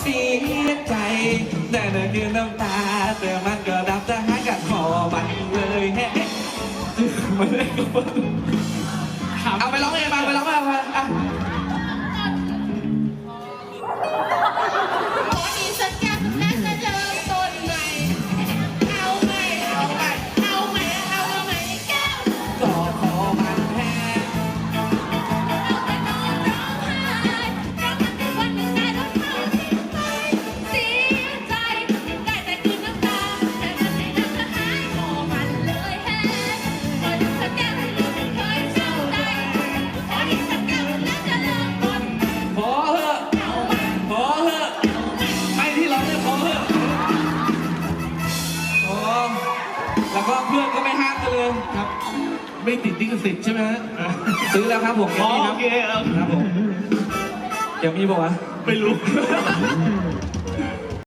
เสียใจแต่นั่นคือน้ำตาแต่มันก็ดับจะหากัดคอมันเลยเฮ้ะเอาไปร้องเองมาไปร้องมาอะ ก็เพื่อนก็ไม่ห้ามกันเลยครับ ไม่ติดลิขสิทธิ์ใช่ไหมฮะซื้อแล้วครับผมอ๋อโอเคครับครับผมเดี๋มีบอกว่าไม่รู้